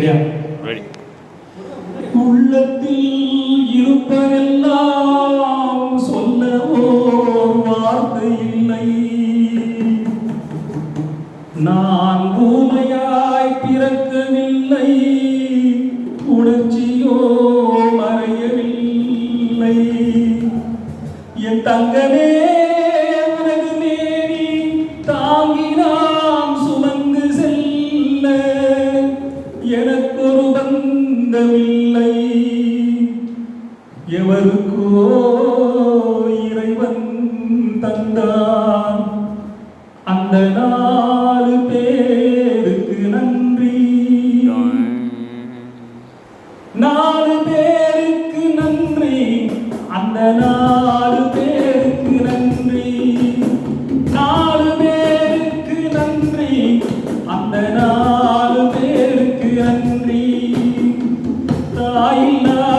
சரியா? ரெடி உள்ளத்தில் இருப்பதெல்லாம் சொல்லவோ வார்த்தை இல்லை. நான் ஊமையாய் பிறக்கவில்லை. உணர்ச்சியோ மறையவில்லை. என் தங்கமே உனது மேனி தாங்கி எவருக்கோ இறைவன் தந்தான். அந்த நாலு பேருக்கு நன்றி. நாலு பேருக்கு நன்றி. அந்த நாலு பேருக்கு நன்றி. நாலு பேருக்கு நன்றி. அந்த நாலு பேருக்கு நன்றி. தாயில்லா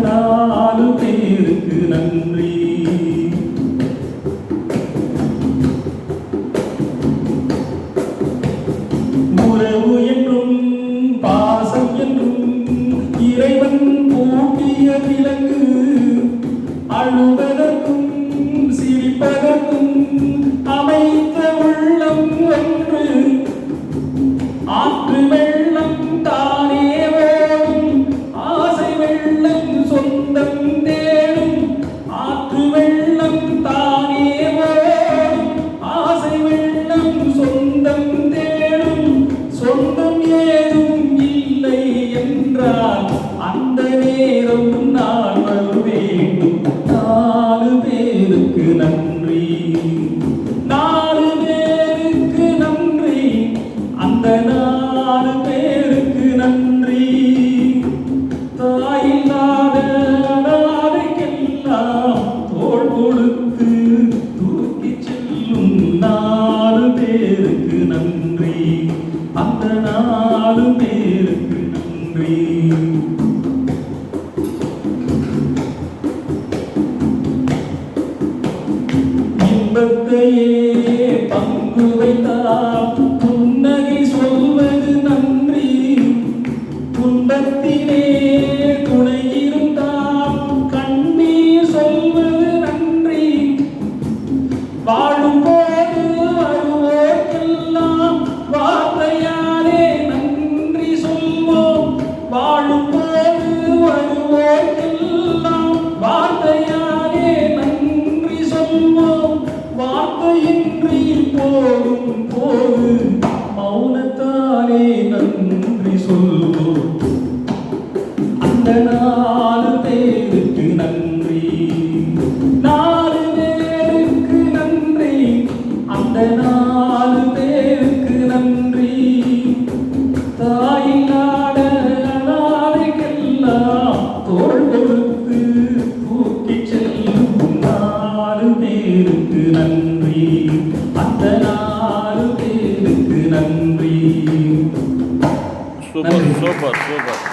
நாலு பேருக்கு நன்றி. உறவு என்றும் பாசம் என்றும் இறைவன் பூட்டிய விலங்கு அழுவதற்கும் சிரிப்பதற்கும் நேரம் நான் வேண்டும் நாலு பேருக்கு நன்றி. நாலு பேருக்கு நன்றி. அந்த நாலு பேருக்கு நன்றி. தாயில்லாத நாளைக்கெல்லாம் தோள் கொடுத்து தூக்கி செல்லும் நாலு பேருக்கு நன்றி. அந்த நாலு பேருக்கு நன்றி. people. அந்த நாலு பேருக்கு நன்றி. Super super super.